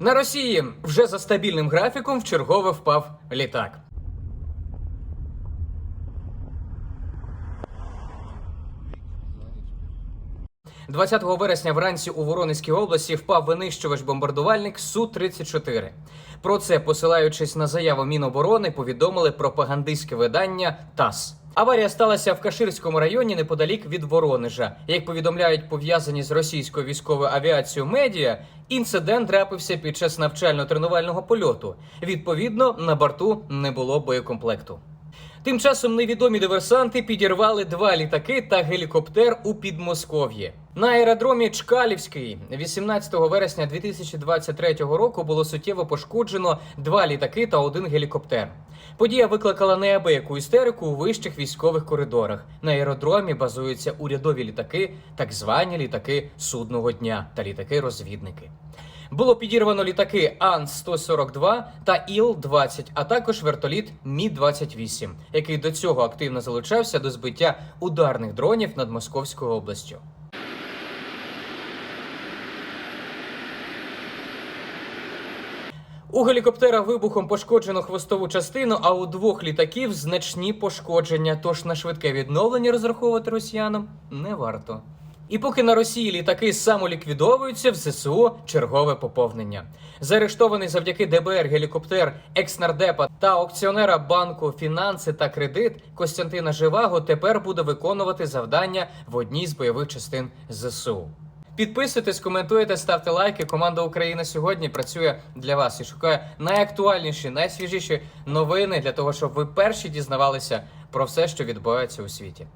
На Росії вже за стабільним графіком вчергове впав літак. – 20 вересня вранці у Воронезькій області впав винищувач бомбардувальник Су-34. Про це, посилаючись на заяву Міноборони, повідомили пропагандистське видання ТАСС. Аварія сталася в Каширському районі неподалік від Воронежа. Як повідомляють пов'язані з російською військовою авіацією медіа, інцидент трапився під час навчально-тренувального польоту. Відповідно, на борту не було боєкомплекту. Тим часом невідомі диверсанти підірвали два літаки та гелікоптер у Підмосков'ї. На аеродромі Чкалівський 18 вересня 2023 року було суттєво пошкоджено два літаки та один гелікоптер. Подія викликала неабияку істерику у вищих військових коридорах. На аеродромі базуються урядові літаки, так звані літаки судного дня та літаки-розвідники. Було підірвано літаки Ан-142 та Іл-20, а також вертоліт Мі-28, який до цього активно залучався до збиття ударних дронів над Московською областю. У гелікоптера вибухом пошкоджено хвостову частину, а у двох літаків значні пошкодження. Тож на швидке відновлення розраховувати росіянам не варто. І поки на Росії літаки самоліквідовуються, в ЗСУ чергове поповнення. Заарештований завдяки ДБР гелікоптер екснардепа та аукціонера банку фінанси та кредит Костянтина Живаго тепер буде виконувати завдання в одній з бойових частин ЗСУ. Підписуйтесь, коментуйте, ставте лайки. Команда Україна сьогодні працює для вас і шукає найактуальніші, найсвіжіші новини для того, щоб ви перші дізнавалися про все, що відбувається у світі.